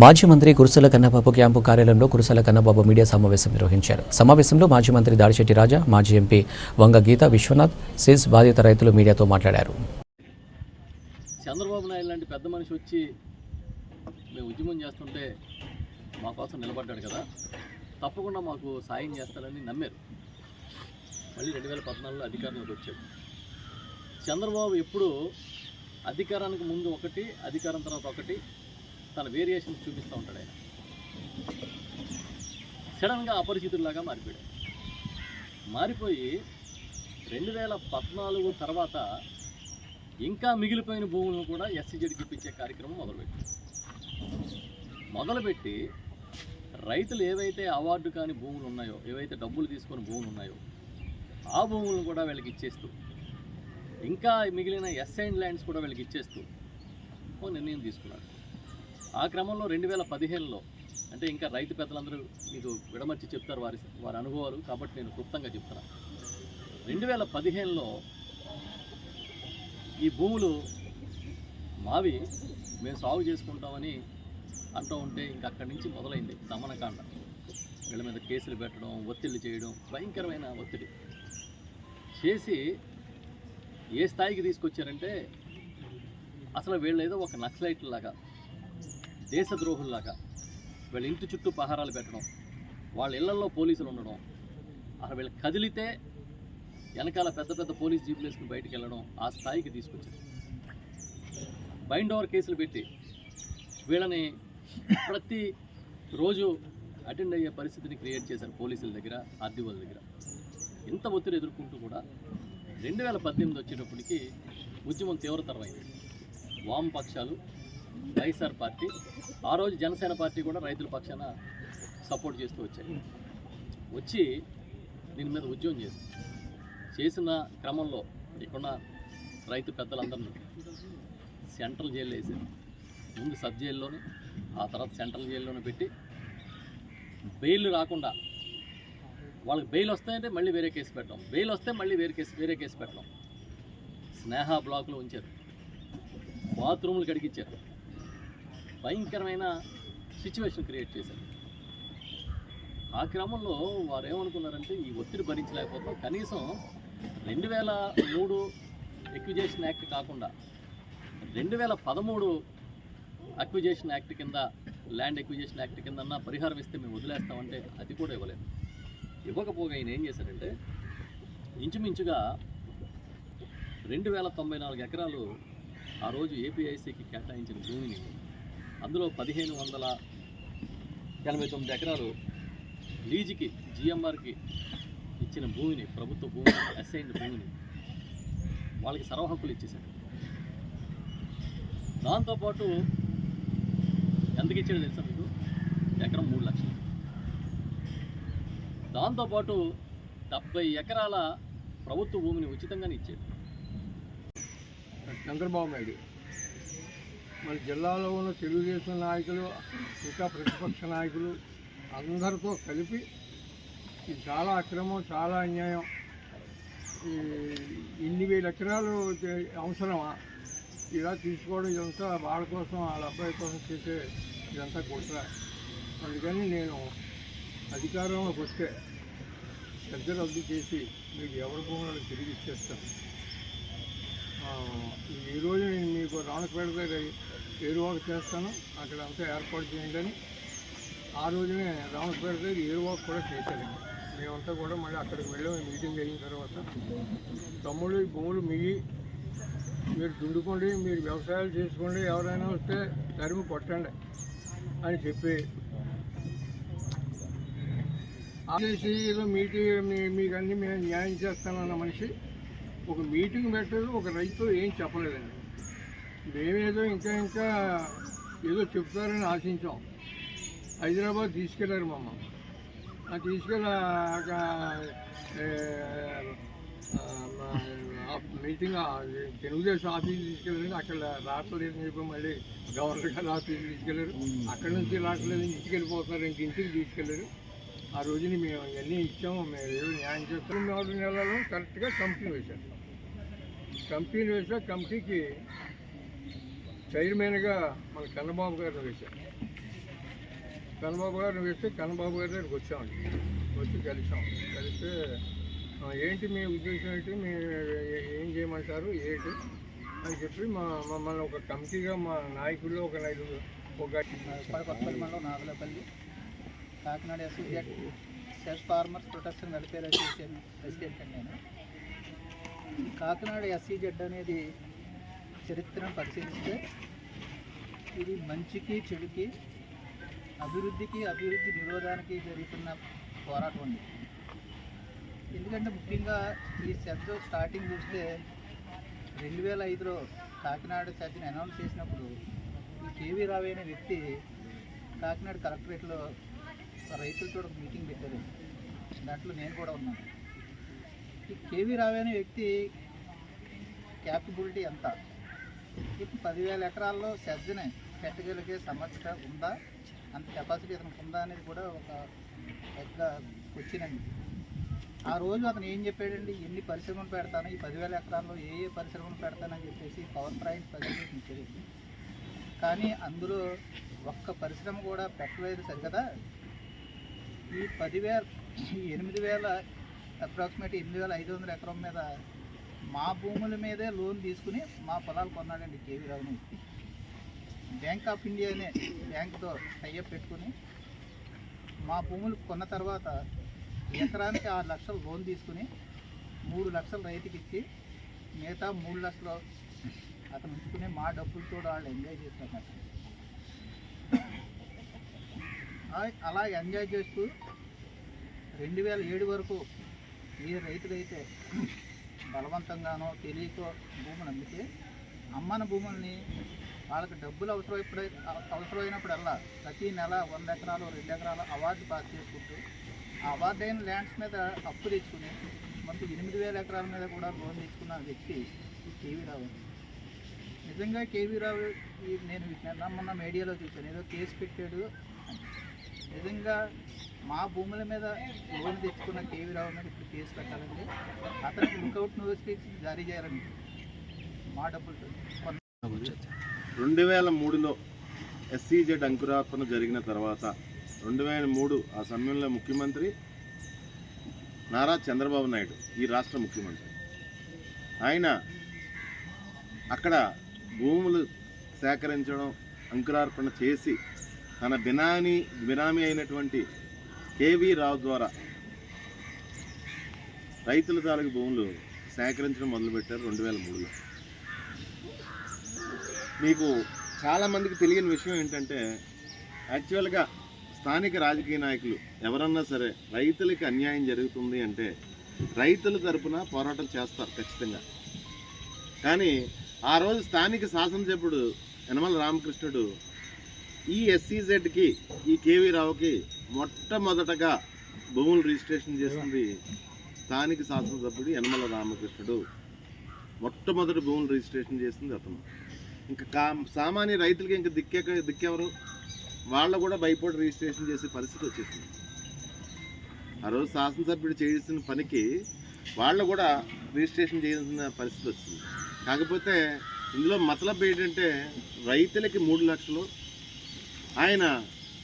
మాజీ మంత్రి కురుసల కన్నబాబు క్యాంపు కార్యాలయంలో కురుసల కన్నబాబు మీడియా సమావేశం నిర్వహించారు. సమావేశంలో మాజీ మంత్రి దాడిశెట్టి రాజా మాజీ ఎంపీ వంగ గీత విశ్వనాథ్ సిస్ బాధిత రైతులు మీడియాతో మాట్లాడారు. చంద్రబాబు నాయుడు లాంటి పెద్ద మనిషి వచ్చి మేము ఉద్యమం చేస్తుంటే మా కోసం నిలబడ్డాడు కదా. తప్పకుండా మాకు సాయం చేస్తారని నమ్మారు. మళ్ళీ రెండు వేల పద్నాలుగులో అధికారంలోకి వచ్చాడు. చంద్రబాబు ఎప్పుడు అధికారానికి ముందు ఒకటి అధికారం తర్వాత ఒకటి తన వేరియేషన్స్ చూపిస్తూ ఉంటాడు ఆయన. సడన్గా అపరిచితుల్లాగా మారిపోయాడు. మారిపోయి రెండు వేల పద్నాలుగు తర్వాత ఇంకా మిగిలిపోయిన భూములను కూడా ఎస్సీజెడ్కి ఇప్పించే కార్యక్రమం మొదలుపెట్టి మొదలుపెట్టి రైతులు ఏవైతే అవార్డు కాని భూములు ఉన్నాయో ఏవైతే డబ్బులు తీసుకొని భూములు ఉన్నాయో ఆ భూములను కూడా వీళ్ళకి ఇచ్చేస్తూ ఇంకా మిగిలిన ఎస్ఐన్ ల్యాండ్స్ కూడా వీళ్ళకి ఇచ్చేస్తూ ఓ నిర్ణయం తీసుకున్నాడు. ఆ క్రమంలో రెండు వేల పదిహేనులో అంటే ఇంకా రైతు పెద్దలందరూ మీకు విడమర్చి చెప్తారు వారి వారి అనుభవాలు కాబట్టి నేను క్లుప్తంగా చెప్తాను రెండు వేల పదిహేనులో ఈ భూములు మావి మేము సాగు చేసుకుంటామని అంటూ ఉంటే ఇంక అక్కడి నుంచి మొదలైంది దమనకాండ. వీళ్ళ మీద కేసులు పెట్టడం ఒత్తిళ్ళు చేయడం భయంకరమైన ఒత్తిడి. చేసి ఏ స్థాయికి తీసుకొచ్చారంటే అసలు వీళ్ళేదో ఒక నక్సలైట్ లాగా దేశద్రోహుల్లాగా వీళ్ళ ఇంటి చుట్టూ పహారాలు పెట్టడం వాళ్ళ ఇళ్ళలో పోలీసులు ఉండడం అసలు వీళ్ళు కదిలితే వెనకాల పెద్ద పెద్ద పోలీస్ జీపులు వేసుకుని బయటకు వెళ్ళడం ఆ స్థాయికి తీసుకొచ్చింది బైండ్ ఓవర్ కేసులు పెట్టి వీళ్ళని ప్రతి రోజు అటెండ్ అయ్యే పరిస్థితిని క్రియేట్ చేశారు పోలీసుల దగ్గర ఆర్డీఓల దగ్గర. ఇంత ఒత్తిడి ఎదుర్కొంటూ కూడా రెండు వేల పద్దెనిమిది వచ్చేటప్పటికి ఉద్యమం తీవ్రతరమైంది. వామపక్షాలు వైఎస్ఆర్ పార్టీ ఆ రోజు జనసేన పార్టీ కూడా రైతుల పక్షాన సపోర్ట్ చేస్తూ వచ్చాయి. వచ్చి దీని మీద ఉద్యమం చేసి చేసిన క్రమంలో ఇక్కడున్న రైతు పెద్దలందరినీ సెంట్రల్ జైల్లో వేసారు ముందు సబ్ జైల్లోనే ఆ తర్వాత సెంట్రల్ జైల్లోనే పెట్టి బెయిల్ రాకుండా వాళ్ళకి బెయిల్ వస్తాయంటే మళ్ళీ వేరే కేసు పెట్టడం బెయిల్ వస్తే మళ్ళీ వేరే కేసు వేరే కేసు పెట్టడం. స్నేహ బ్లాక్లో ఉంచారు. బాత్రూములు కడిగిచ్చారు. భయంకరమైన సిచ్యువేషన్ క్రియేట్ చేశారు. ఆ క్రమంలో వారు ఏమనుకున్నారంటే ఈ ఒత్తిడి భరించలేకపోతే కనీసం రెండు వేల మూడు ఎక్విజేషన్ యాక్ట్ కాకుండా రెండు వేల పదమూడు అక్విజేషన్ యాక్ట్ కింద ల్యాండ్ ఎక్విజేషన్ యాక్ట్ కింద పరిహారం ఇస్తే మేము వదిలేస్తామంటే అది కూడా ఇవ్వలేదు. ఇవ్వకపోగా ఆయన ఏం చేశారంటే ఇంచుమించుగా రెండు వేల తొంభై నాలుగు ఎకరాలు ఆ రోజు ఏపీఐసికి కేటాయించిన భూమిని అందులో పదిహేను వందల ఎనభై తొమ్మిది ఎకరాలు లీజుకి జిఎంఆర్కి ఇచ్చిన భూమిని ప్రభుత్వ భూమిని అసైన్డ్ భూమిని వాళ్ళకి సర్వహక్కులు ఇచ్చేశారు. దాంతోపాటు ఎందుకు ఇచ్చాడు తెలుసా మీకు? ఎకరం మూడు లక్షలు. దాంతోపాటు డెబ్బై ఎకరాల ప్రభుత్వ భూమిని ఉచితంగానే ఇచ్చాడు. చంద్రబాబు నాయుడు. మన జిల్లాలో ఉన్న తెలుగుదేశం నాయకులు ఇంకా ప్రతిపక్ష నాయకులు అందరితో కలిపి ఇది చాలా అక్రమం చాలా అన్యాయం. ఈ ఇన్ని వేల ఎకరాలు అవసరమా? ఇలా తీసుకోవడం ఇదంతా వాళ్ళ కోసం వాళ్ళ అబ్బాయి కోసం చేసే ఇదంతా కుట్ర. అందుకని నేను అధికారంలోకి వస్తే పెద్ద రద్దు చేసి మీకు ఎవరి భూములను తిరిగి ఇచ్చేస్తాను. ఈరోజు ఈ రోజు నేను మీకు రాణపేట దగ్గర ఏరువాక చేస్తాను. అక్కడ అంతా ఏర్పాటు చేయండి అని. ఆ రోజునే రామపేట దగ్గర ఏరువాకు కూడా చేశారండి మేమంతా కూడా మళ్ళీ అక్కడికి వెళ్ళాము. మీటింగ్ అయిన తర్వాత తమ్ముడు ఈ భూములు మిగి మీరు దుండుకోండి మీరు వ్యవసాయాలు చేసుకోండి ఎవరైనా వస్తే తరిమి కొట్టండి అని చెప్పి ఆర్టీసీలో మీటింగ్ మీ- మీకు అన్ని మేము న్యాయం చేస్తానన్న మనిషి ఒక మీటింగ్ పెట్టదు ఒక రైతు ఏం చెప్పలేదండి. మేమేదో ఇంకా ఇంకా ఏదో చెప్తారని ఆశించాం. హైదరాబాద్ తీసుకెళ్ళారు మమ్మల్ని. ఆ తీసుకెళ్ళి మీటింగ్ తెలుగుదేశం ఆఫీస్ తీసుకెళ్ళారు. అక్కడ రావట్లేదని చెప్పి మళ్ళీ గవర్నర్ గారి ఆఫీస్ తీసుకెళ్ళారు. అక్కడి నుంచి రావట్లేదు ఇంటికి వెళ్ళిపోతున్నారు ఇంక ఇంటికి తీసుకెళ్ళారు. ఆ రోజుని మేము ఇవన్నీ ఇచ్చాము మేము ఏదో న్యాయం చేస్తాం. నాలుగు నెలలో కరెక్ట్గా కంపెనీ వేశారు. కంపెనీ వేసా కమిటీకి చైర్మన్గా మన కన్నబాబు గారిని వేశారు కన్నబాబు గారిని వేస్తే కన్నబాబు గారి దగ్గరికి వచ్చామండి వచ్చి కలిసాం. కలిస్తే ఏంటి మీ ఉద్దేశం ఏంటి? మీ ఏం చేయమంటారు? ఏంటి? అని చెప్పి మా మమ్మల్ని ఒక కమిటీగా మా నాయకుల్లో ఒక నలుగురు ఒక కొత్తపల్లి మండలం Nagalapalli Kakinada associate SEZ farmers protection welfare association president అండి నేను. కాకినాడ ఎస్సీజెడ్ అనేది చరిత్రను పరిశీలిస్తే ఇది మంచికి చెడుకి అభివృద్ధికి అభివృద్ధి నిరోధానికి జరుగుతున్న పోరాటం అండి. ఎందుకంటే ముఖ్యంగా ఈ సెజ్ స్టార్టింగ్ చూస్తే రెండు వేల ఐదులో కాకినాడ సెజ్ని అనౌన్స్ చేసినప్పుడు ఈ కేవీ రావు అనే వ్యక్తి కాకినాడ కలెక్టరేట్లో రైతులతో ఒక మీటింగ్ పెట్టారు. దాంట్లో నేను కూడా ఉన్నాను. ఈ కేవీ రావు అనే వ్యక్తి క్యాపబిలిటీ ఎంత? పదివేల ఎకరాల్లో సెజ్జని పెట్టగలిగే సమస్య ఉందా? అంత కెపాసిటీ అతనికి ఉందా అనేది కూడా ఒక పెద్ద క్వశ్చన్ అండి. ఆ రోజు అతను ఏం చెప్పాడండి? ఎన్ని పరిశ్రమలు పెడతాను? ఈ పదివేల ఎకరాల్లో ఏ ఏ పరిశ్రమలు పెడతానని చెప్పేసి పవర్ పాయింట్ ప్రజెంటేషన్ ఇచ్చాడు కానీ అందులో ఒక్క పరిశ్రమ కూడా పెట్టలేదు సరికదా ఈ పదివేల ఈ ఎనిమిది వేల అప్రాక్సిమేట్ ఎనిమిది వేల ఐదు వందల ఎకరం మీద మా భూముల మీదే లోన్ తీసుకుని మా పొలాలు కొన్నాడండి కేవీ రావుని బ్యాంక్ ఆఫ్ ఇండియా అనే బ్యాంక్తో టైఅప్ పెట్టుకుని మా భూములు కొన్న తర్వాత ఎకరానికి ఆరు లక్షలు లోన్ తీసుకుని మూడు లక్షలు రైతుకి ఇచ్చి మిగతా మూడు లక్షలు అతను ఉంచుకుని మా డబ్బులతో వాళ్ళు ఎంజాయ్ చేస్తున్నారు. అలాగే అలా ఎంజాయ్ చేస్తూ రెండు వేల ఏడు వరకు ఏ రైతులైతే బలవంతంగానో తెలియకో భూములు అమ్మితే అమ్మన భూముల్ని వాళ్ళకి డబ్బులు అవసరమైనప్పుడు అవసరమైనప్పుడల్లా ప్రతి నెల వంద ఎకరాలు రెండు ఎకరాలు అవార్డు పాస్ చేసుకుంటూ ఆ అవార్డు అయిన ల్యాండ్స్ మీద అప్పు తెచ్చుకుని మొత్తం ఎనిమిది వేల ఎకరాల మీద కూడా లోన్ తెచ్చుకున్న వ్యక్తి ఈ కేవీ రావు. నిజంగా కేవీ రావు నేను నిన్న మొన్న మీడియాలో చూశాను. ఏదో కేసు పెట్టాడు నిజంగా మా భూముల మీద లోన్ తెచ్చుకున్న కేవీ రావు మీద ఇప్పుడు కేసు పెట్టాలండి. అతనికి లుకౌట్ నోటిఫికేషన్ జారీ చేయాలండి. మా డబ్బులు రెండు వేల మూడులో ఎస్సీజెడ్ అంకురార్పణ జరిగిన తర్వాత రెండు వేల మూడు ఆ సమయంలో ముఖ్యమంత్రి నారా చంద్రబాబు నాయుడు ఈ రాష్ట్ర ముఖ్యమంత్రి. ఆయన అక్కడ భూములు సేకరించడం అంకురార్పణ చేసి తన బినామీ బినామీ అయినటువంటి కేవీ రావు ద్వారా రైతుల తాలూకు భూములు సేకరించడం మొదలుపెట్టారు రెండు వేల మూడులో. మీకు చాలామందికి తెలియని విషయం ఏంటంటే యాక్చువల్గా స్థానిక రాజకీయ నాయకులు ఎవరన్నా సరే రైతులకి అన్యాయం జరుగుతుంది అంటే రైతుల తరపున పోరాటం చేస్తారు ఖచ్చితంగా. కానీ ఆ రోజు స్థానిక శాసనసభ్యుడు యనమల రామకృష్ణుడు ఈ ఎస్సీజెడ్కి ఈ కేవీ రావుకి మొట్టమొదటగా భూములు రిజిస్ట్రేషన్ చేసింది స్థానిక శాసనసభ్యుడు యనమల రామకృష్ణుడు. మొట్టమొదటి భూములు రిజిస్ట్రేషన్ చేసింది అతను. ఇంకా కా సామాన్య రైతులకి ఇంకా దిక్కే దిక్కెవరు? వాళ్ళు కూడా భయపడి రిజిస్ట్రేషన్ చేసే పరిస్థితి వచ్చేసింది. ఆ రోజు శాసనసభ్యుడు చేసిన పనికి వాళ్ళు కూడా రిజిస్ట్రేషన్ చేయాల్సిన పరిస్థితి వచ్చింది. కాకపోతే ఇందులో మతలబ్ ఏంటంటే రైతులకి మూడు లక్షలు ఆయన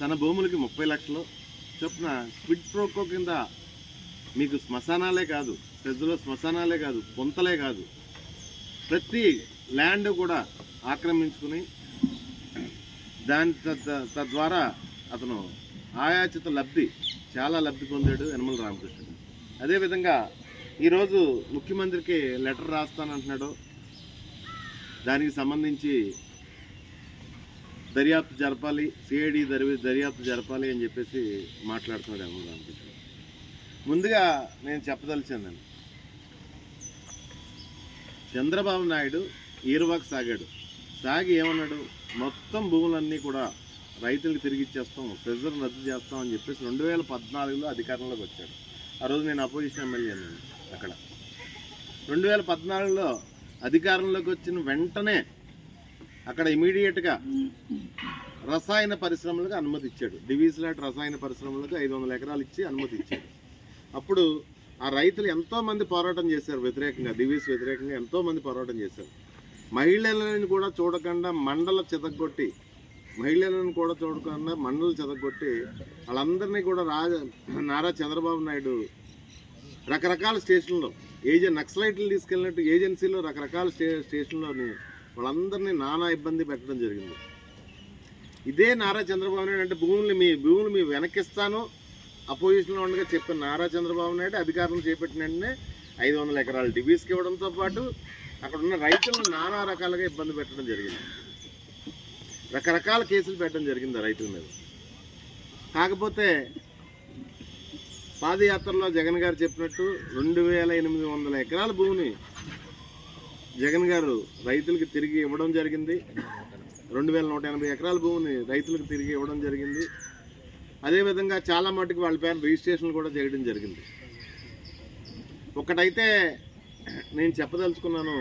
తన భూములకి ముప్పై లక్షలు చొప్పున క్విడ్ ప్రోకో కింద మీకు శ్మశానాలే కాదు పెద్దలో శ్మశానాలే కాదు పొంతలే కాదు. ప్రతి ల్యాండ్ కూడా ఆక్రమించుకుని దాని తద్వారా అతను ఆయాచిత లబ్ధి చాలా లబ్ధి పొందాడు యనమల రామకృష్ణ అదేవిధంగా ఈరోజు ముఖ్యమంత్రికి లెటర్ రాస్తానంటున్నాడు. దానికి సంబంధించి దర్యాప్తు జరపాలి సిఐడి దర్వి దర్యాప్తు జరపాలి అని చెప్పేసి మాట్లాడుతున్నాడు ఏమో ముందుగా నేను చెప్పదలిచాను చంద్రబాబు నాయుడు ఈరువాకు సాగాడు. సాగి ఏమన్నాడు? మొత్తం భూములన్నీ కూడా రైతులకు తిరిగి ఇచ్చేస్తాం ప్రెజర్ రద్దు చేస్తాం అని చెప్పేసి రెండు వేల పద్నాలుగులో అధికారంలోకి వచ్చాడు. ఆ రోజు నేను అపోజిషన్ ఎమ్మెల్యే అక్కడ. రెండు వేల పద్నాలుగులో అధికారంలోకి వచ్చిన వెంటనే అక్కడ ఇమీడియట్గా రసాయన పరిశ్రమలకు అనుమతి ఇచ్చాడు డివిస్ లాంటి రసాయన పరిశ్రమలకు ఐదు వందల ఎకరాలు ఇచ్చి అనుమతి ఇచ్చాడు అప్పుడు ఆ రైతులు ఎంతోమంది పోరాటం చేశారు వ్యతిరేకంగా డివిస్ వ్యతిరేకంగా ఎంతోమంది పోరాటం చేశారు. మహిళలను కూడా చూడకుండా మండల చెదగొట్టి మహిళలను కూడా చూడకుండా మండలు చెదగొట్టి వాళ్ళందరినీ కూడా రాజ నారా చంద్రబాబు నాయుడు రకరకాల స్టేషన్లో ఏజెన్ నక్సలైట్లు తీసుకెళ్ళినట్టు ఏజెన్సీలో రకరకాల స్టే స్టేషన్లోని వాళ్ళందరినీ నానా ఇబ్బంది పెట్టడం జరిగింది. ఇదే నారా చంద్రబాబు నాయుడు అంటే భూములు మీ భూములు మీ వెనక్కిస్తాను అపోజిషన్లో ఉండగా చెప్పిన నారా చంద్రబాబు నాయుడు అధికారం చేపట్టిన వెంటనే ఐదు వందల ఎకరాలు డివీస్కి ఇవ్వడంతో పాటు అక్కడ ఉన్న రైతులను నానా రకాలుగా ఇబ్బంది పెట్టడం జరిగింది. రకరకాల కేసులు పెట్టడం జరిగింది రైతుల మీద. కాకపోతే పాదయాత్రలో జగన్ గారు చెప్పినట్టు రెండు వేల ఎనిమిది వందల ఎకరాల భూమిని జగన్ గారు రైతులకు తిరిగి ఇవ్వడం జరిగింది. రెండు వేల నూట ఎనభై ఎకరాల భూమిని రైతులకు తిరిగి ఇవ్వడం జరిగింది. అదేవిధంగా చాలా మటుకు వాళ్ళ పేరు రిజిస్ట్రేషన్ కూడా చేయడం జరిగింది. ఒకటైతే నేను చెప్పదలుచుకున్నాను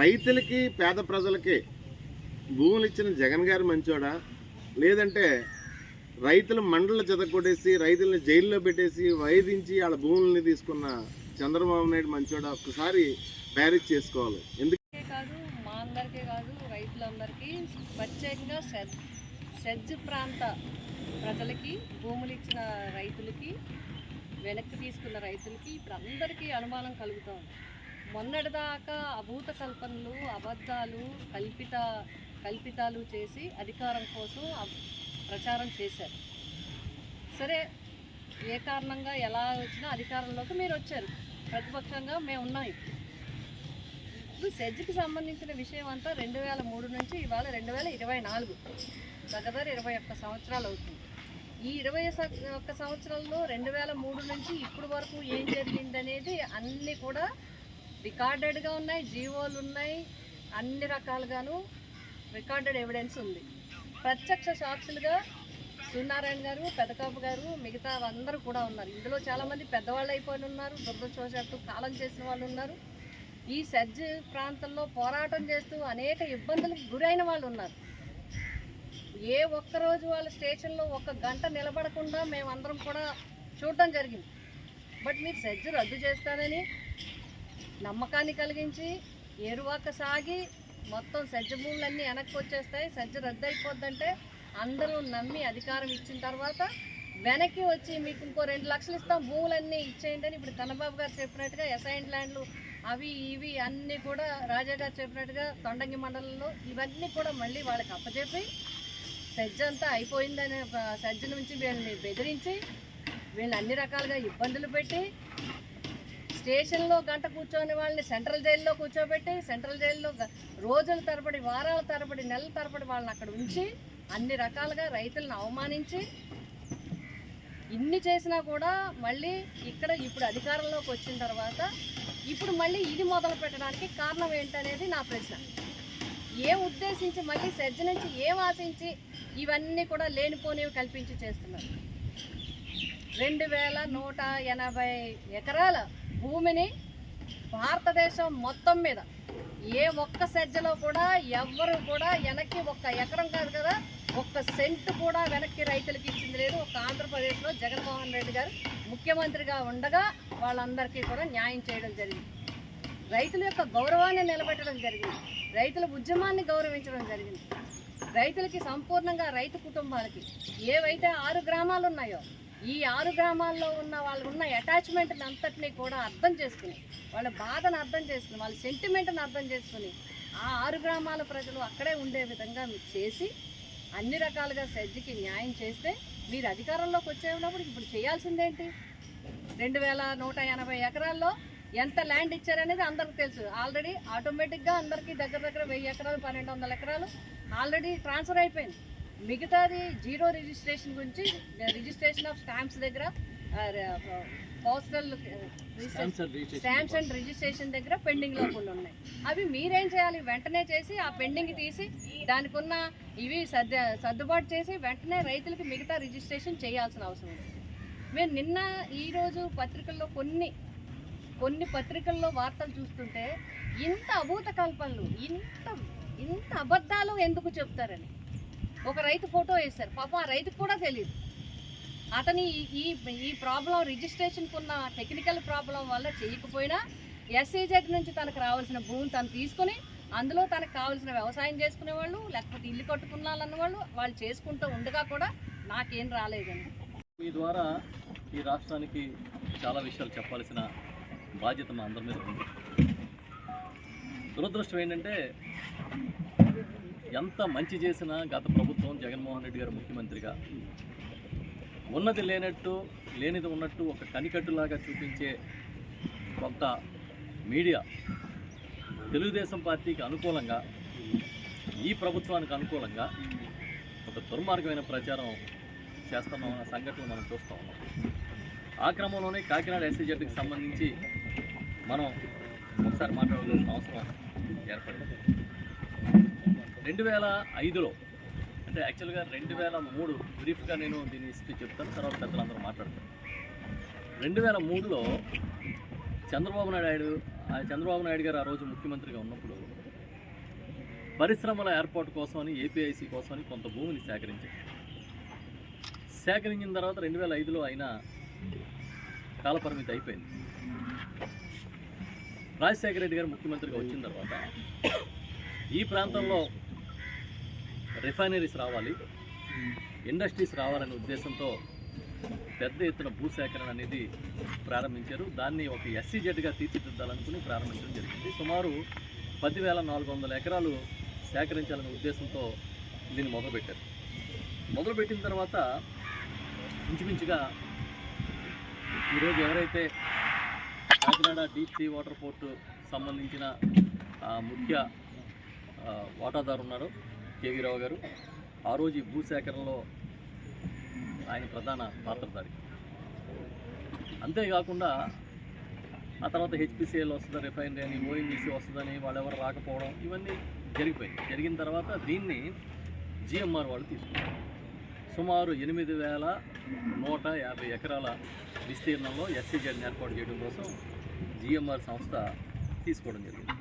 రైతులకి పేద ప్రజలకి భూములు ఇచ్చిన జగన్ గారు మంచోడా? లేదంటే రైతుల మండలు చెదకొట్టేసి రైతులను జైల్లో పెట్టేసి వైధించి వాళ్ళ భూముల్ని తీసుకున్న చంద్రబాబు నాయుడు మంచోడా? ఒక్కసారి మ్యారేజ్ చేసుకోవాలి. ఎందుకు అందరికీ కాదు మా అందరికీ కాదు రైతులందరికీ ప్రత్యేకంగా సెజ్ సెజ్ ప్రాంత ప్రజలకి భూములు ఇచ్చిన రైతులకి వెనక్కి తీసుకున్న రైతులకి ఇప్పుడు అందరికీ అనుమానం కలుగుతోంది. మొన్నటిదాకా అభూత కల్పనలు అబద్ధాలు కల్పిత కల్పితాలు చేసి అధికారం కోసం ప్రచారం చేశారు. సరే ఏ కారణంగా ఎలా వచ్చినా అధికారంలోకి మీరు వచ్చారు. ప్రతిపక్షంగా మేము ఉన్నాం ఇప్పుడు. ఇప్పుడు సెజ్కి సంబంధించిన విషయం అంతా రెండు వేల మూడు నుంచి ఇవాళ రెండు వేల ఇరవై నాలుగు. దగ్గర ఇరవై ఒక్క సంవత్సరాలు అవుతుంది. ఈ ఇరవై ఒక్క సంవత్సరాల్లో రెండు వేల మూడు నుంచి ఇప్పుడు వరకు ఏం జరిగింది అనేది అన్నీ కూడా రికార్డెడ్గా ఉన్నాయి జీవోలు ఉన్నాయి అన్ని రకాలుగాను రికార్డెడ్ ఎవిడెన్స్ ఉంది. ప్రత్యక్ష సాక్షులుగా సూర్యనారాయణ గారు పెదకాపు గారు మిగతా అందరూ కూడా ఉన్నారు. ఇందులో చాలామంది పెద్దవాళ్ళు అయిపోయి ఉన్నారు దురదృష్టవశాత్తు కాలం చేసిన వాళ్ళు ఉన్నారు. ఈ సజ్జ ప్రాంతంలో పోరాటం చేస్తూ అనేక ఇబ్బందులకు గురైన వాళ్ళు ఉన్నారు. ఏ ఒక్క రోజు వాళ్ళ స్టేషన్లో ఒక గంట నిలబడకుండా మేమందరం కూడా చూడటం జరిగింది. బట్ మీరు సజ్జ రద్దు చేస్తారని నమ్మకాన్ని కలిగించి ఎరువాక సాగి మొత్తం సజ్జ భూములన్నీ వెనక్కి వచ్చేస్తాయి. సజ్జ రద్దు అయిపోద్దంటే అందరూ నమ్మి అధికారం ఇచ్చిన తర్వాత వెనక్కి వచ్చి మీకు ఇంకో రెండు లక్షలు ఇస్తాం భూములన్నీ ఇచ్చేయండి అని ఇప్పుడు కన్నబాబు గారు చెప్పినట్టుగా ఎసైన్ ల్యాండ్లు అవి ఇవి అన్నీ కూడా రాజాగారు చెప్పినట్టుగా తొండంగి మండలంలో ఇవన్నీ కూడా మళ్ళీ వాళ్ళకి అప్పచెప్పి సజ్జ అంతా అయిపోయిందనే సజ్జ నుంచి వీళ్ళని బెదిరించి వీళ్ళని అన్ని రకాలుగా ఇబ్బందులు పెట్టి స్టేషన్లో గంట కూర్చొని వాళ్ళని సెంట్రల్ జైల్లో కూర్చోబెట్టి సెంట్రల్ జైల్లో రోజుల తరబడి వారాల తరబడి నెలల తరబడి వాళ్ళని అక్కడ ఉంచి అన్ని రకాలుగా రైతులను అవమానించి ఇన్ని చేసినా కూడా మళ్ళీ ఇక్కడ ఇప్పుడు అధికారంలోకి వచ్చిన తర్వాత ఇప్పుడు మళ్ళీ ఇది మొదలు పెట్టడానికి కారణం ఏంటనేది నా ప్రశ్న. ఏం ఉద్దేశించి మళ్ళీ సెజ్జ నుంచి ఏం ఆశించి ఇవన్నీ కూడా లేనిపోనివి కల్పించి చేస్తున్నారు? రెండు వేల నూట ఎనభై ఎకరాల భూమిని భారతదేశం మొత్తం మీద ఏ ఒక్క సజ్జలో కూడా ఎవ్వరు కూడా వెనక్కి ఒక్క ఎకరం కాదు కదా ఒక్క సెంట్ కూడా వెనక్కి రైతులకు ఇచ్చింది లేదు. ఒక ఆంధ్రప్రదేశ్లో జగన్మోహన్ రెడ్డి గారు ముఖ్యమంత్రిగా ఉండగా వాళ్ళందరికీ కూడా న్యాయం చేయడం జరిగింది. రైతుల యొక్క గౌరవాన్ని నిలబెట్టడం జరిగింది. రైతుల ఉద్యమాన్ని గౌరవించడం జరిగింది. రైతులకి సంపూర్ణంగా రైతు కుటుంబాలకి ఏవైతే ఆరు గ్రామాలు ఉన్నాయో ఈ ఆరు గ్రామాల్లో ఉన్న వాళ్ళు ఉన్న అటాచ్మెంట్ని అంతటినీ కూడా అర్థం చేసుకుని వాళ్ళ బాధను అర్థం చేసుకుని వాళ్ళ సెంటిమెంట్ని అర్థం చేసుకుని ఆ ఆరు గ్రామాల ప్రజలు అక్కడే ఉండే విధంగా మీరు చేసి అన్ని రకాలుగా సజ్జికి న్యాయం చేస్తే మీరు అధికారంలోకి వచ్చేటప్పుడు ఇప్పుడు చేయాల్సిందేంటి? రెండు వేల నూట ఎనభై ఎకరాల్లో ఎంత ల్యాండ్ ఇచ్చారనేది అందరికీ తెలుసు. ఆల్రెడీ ఆటోమేటిక్గా అందరికీ దగ్గర దగ్గర వెయ్యి ఎకరాలు పన్నెండు వందల ఎకరాలు ఆల్రెడీ ట్రాన్స్ఫర్ అయిపోయింది. మిగతాది జీరో రిజిస్ట్రేషన్ గురించి రిజిస్ట్రేషన్ ఆఫ్ స్టాంప్స్ దగ్గర పోస్టల్ స్టాంప్స్ అండ్ రిజిస్ట్రేషన్ దగ్గర పెండింగ్లో కొన్ని ఉన్నాయి. అవి మీరేం చేయాలి? వెంటనే చేసి ఆ పెండింగ్ తీసి దానికి ఉన్న ఇవి సర్ద సర్దుబాటు చేసి వెంటనే రైతులకి మిగతా రిజిస్ట్రేషన్ చేయాల్సిన అవసరం ఉంది. మేము నిన్న ఈరోజు పత్రికల్లో కొన్ని కొన్ని పత్రికల్లో వార్తలు చూస్తుంటే ఇంత అభూత కల్పనలు ఇంత ఇంత అబద్ధాలు ఎందుకు చెప్తారని. ఒక రైతు ఫోటో వేశారు. పాపం ఆ రైతుకు కూడా తెలియదు అతని ఈ- ఈ ఈ ప్రాబ్లం రిజిస్ట్రేషన్కి ఉన్న టెక్నికల్ ప్రాబ్లం వల్ల చేయకపోయినా ఎస్సీజెడ్ నుంచి తనకు రావాల్సిన భూమిని తను తీసుకుని అందులో తనకు కావాల్సిన వ్యవసాయం చేసుకునే వాళ్ళు లేకపోతే ఇల్లు కట్టుకున్నాలన్న వాళ్ళు వాళ్ళు చేసుకుంటూ ఉండగా కూడా నాకేం రాలేదండి. మీ ద్వారా ఈ రాష్ట్రానికి చాలా విషయాలు చెప్పాల్సిన బాధ్యత మా అందరి మీద ఉంది. దురదృష్టం ఏంటంటే ఎంత మంచి చేసినా గత ప్రభుత్వం జగన్మోహన్ రెడ్డి గారు ముఖ్యమంత్రిగా ఉన్నది లేనట్టు లేనిది ఉన్నట్టు ఒక కనికట్టులాగా చూపించే కొంత మీడియా తెలుగుదేశం పార్టీకి అనుకూలంగా ఈ ప్రభుత్వానికి అనుకూలంగా ఒక దుర్మార్గమైన ప్రచారం చేస్తున్నాం అన్న సంఘటనలు మనం చూస్తూ ఉన్నాం. ఆ క్రమంలోనే కాకినాడ ఎస్సీజెడ్కి సంబంధించి మనం ఒకసారి మాట్లాడవలసిన అవసరం ఏర్పడింది. రెండు వేల ఐదులో అంటే యాక్చువల్గా రెండు వేల మూడు బ్రీఫ్గా నేను దీని హిస్టరీ చెప్తాను తర్వాత పెద్దలందరూ మాట్లాడతాను రెండు వేల మూడులో చంద్రబాబు నాయుడు ఆ చంద్రబాబు నాయుడు గారు ఆ రోజు ముఖ్యమంత్రిగా ఉన్నప్పుడు పరిశ్రమల ఏర్పాటు కోసమని ఏపీఐసి కోసమని కొంత భూమిని సేకరించారు. సేకరించిన తర్వాత రెండు వేల ఐదులో ఆయన కాలపరిమితి అయిపోయింది. రాజశేఖర రెడ్డి గారు ముఖ్యమంత్రిగా వచ్చిన తర్వాత ఈ ప్రాంతంలో రిఫైనరీస్ రావాలి ఇండస్ట్రీస్ రావాలనే ఉద్దేశంతో పెద్ద ఎత్తున భూసేకరణ అనేది ప్రారంభించారు. దాన్ని ఒక ఎస్సీ జెడ్గా తీర్చిదిద్దాలనుకుని ప్రారంభించడం జరిగింది. సుమారు పదివేల నాలుగు వందల ఎకరాలు సేకరించాలనే ఉద్దేశంతో దీన్ని మొదలుపెట్టారు. మొదలుపెట్టిన తర్వాత ఇంచుమించుగా ఈరోజు ఎవరైతే Kakinada deep sea water port సంబంధించిన ముఖ్య వాటాదారు ఉన్నారో కేవీ రావు గారు ఆ రోజు ఈ భూసేకరణలో ఆయన ప్రధాన పాత్రధారి. అంతేకాకుండా ఆ తర్వాత హెచ్పిసిఎల్ వస్తుంది రిఫైనరీ అని ఓఎన్జీసీ వస్తుందని వాళ్ళెవరు రాకపోవడం ఇవన్నీ జరిగిపోయాయి. జరిగిన తర్వాత దీన్ని జిఎంఆర్ వాళ్ళు తీసుకున్నారు. సుమారు ఎనిమిది వేల నూట యాభై ఎకరాల విస్తీర్ణంలో ఎస్సీజెడ్ని ఏర్పాటు చేయడం కోసం జిఎంఆర్ సంస్థ తీసుకోవడం జరిగింది.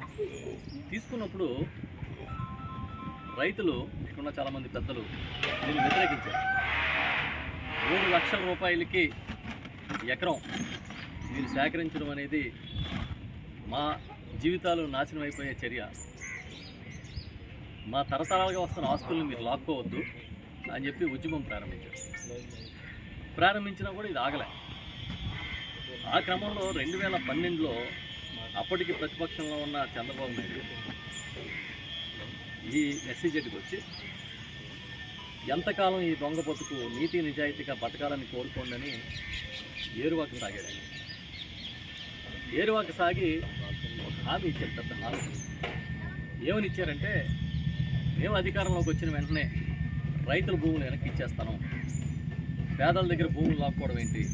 తీసుకున్నప్పుడు రైతులు ఇక్కడున్న చాలామంది పెద్దలు దీన్ని వ్యతిరేకించారు. మూడు లక్షల రూపాయలకి ఎకరం మీరు సేకరించడం అనేది మా జీవితాలు నాశనం అయిపోయే చర్య. మా తరతరాలుగా వస్తున్న ఆస్తులను మీరు లాక్కోవద్దు. అని చెప్పి ఉద్యమం ప్రారంభించారు. ప్రారంభించినా కూడా ఇది ఆగలే. ఆ క్రమంలో రెండు వేల పన్నెండులో అప్పటికి ప్రతిపక్షంలో ఉన్న చంద్రబాబు నాయుడు ఈ ఎస్సీజెడ్కి వచ్చి ఎంతకాలం ఈ దొంగ బతుకు నీతి నిజాయితీగా బతకాలని కోరుకోండి ఏరువాకు సాగాడు ఏరువాకు సాగి ఒక హామీ ఇచ్చారు పెద్ద హామీ. ఏమని ఇచ్చారంటే మేము అధికారంలోకి వచ్చిన వెంటనే రైతుల భూములు వెనక్కి ఇచ్చేస్తాను. పేదల దగ్గర భూములు లాక్కోవడం ఏంటి?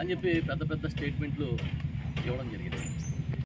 అని చెప్పి పెద్ద పెద్ద స్టేట్మెంట్లు ఇవ్వడం జరిగింది.